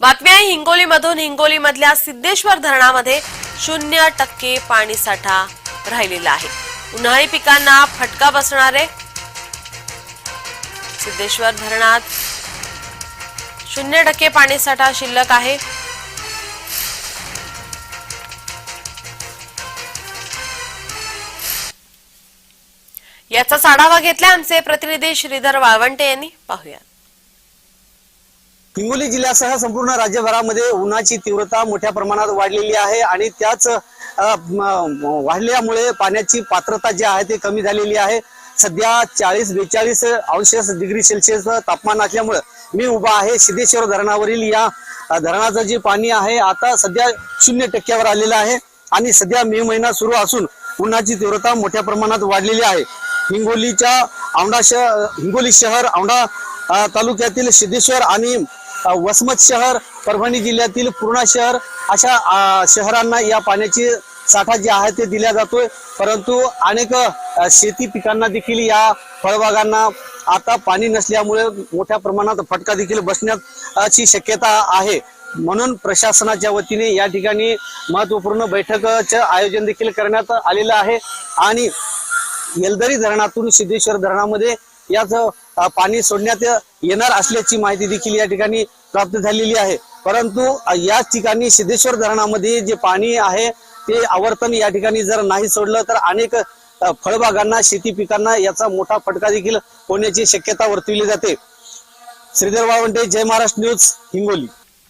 बातमी आहे हिंगोलीमधून हिंगोलीमधल्या सिद्धेश्वर धरणामध्ये शून्य टक्के पाणी साठा राहिलेला आहे. उन्हाळी पिकांना फटका बसणार आहे. सिद्धेश्वर धरणात शून्य टक्के पाणी साठा शिल्लक आहे. याचाच आढावा घेतला आमचे प्रतिनिधी श्रीधर वाळवंटे यांनी. पाहूया हिंगोली जिल्ह्यासह संपूर्ण राज्यभरामध्ये उन्हाची तीव्रता मोठ्या प्रमाणात वाढलेली आहे आणि त्याच वाढल्यामुळे पाण्याची पात्रता जी आहे ती कमी झालेली आहे. सध्या चाळीस बेचाळीस अंश डिग्री सेल्सिअस तापमान असल्यामुळे मी उभा आहे सिद्धेश्वर धरणावरील या धरणाचं जे पाणी आहे आता सध्या शून्य टक्क्यावर आलेलं आहे आणि सध्या मे महिना सुरू असून उन्हाची तीव्रता मोठ्या प्रमाणात वाढलेली आहे. हिंगोलीच्या औंढा शहर हिंगोली शहर औंढा तालुक्यातील सिद्धेश्वर आणि वसमत शहर परभणी जिल्ह्यातील पूर्णा शहर अशा शहरांना या पाण्याची साठा जे आहे ते दिला जातोय. परंतु अनेक शेती पिकांना देखील या फळबागांना आता पाणी नसल्यामुळे मोठ्या प्रमाणात फटका देखील बसण्याची शक्यता आहे. म्हणून प्रशासनाच्या वतीने या ठिकाणी महत्त्वपूर्ण बैठकचं आयोजन देखील करण्यात आलेलं आहे. आणि येलदरी धरणातून सिद्धेश्वर धरणामध्ये याच पाणी सोडण्यात येणार असल्याची माहिती देखील या ठिकाणी प्राप्त झालेली आहे. परंतु या याच ठिकाणी सिद्धेश्वर धरणामध्ये जे पाणी आहे ते आवर्तन या ठिकाणी जर नाही सोडलं तर अनेक फळबागांना शेती पिकांना याचा मोठा फटका देखील होण्याची शक्यता वर्तवली जाते. श्रीधर वाळवंटे जय महाराष्ट्र न्यूज हिंगोली.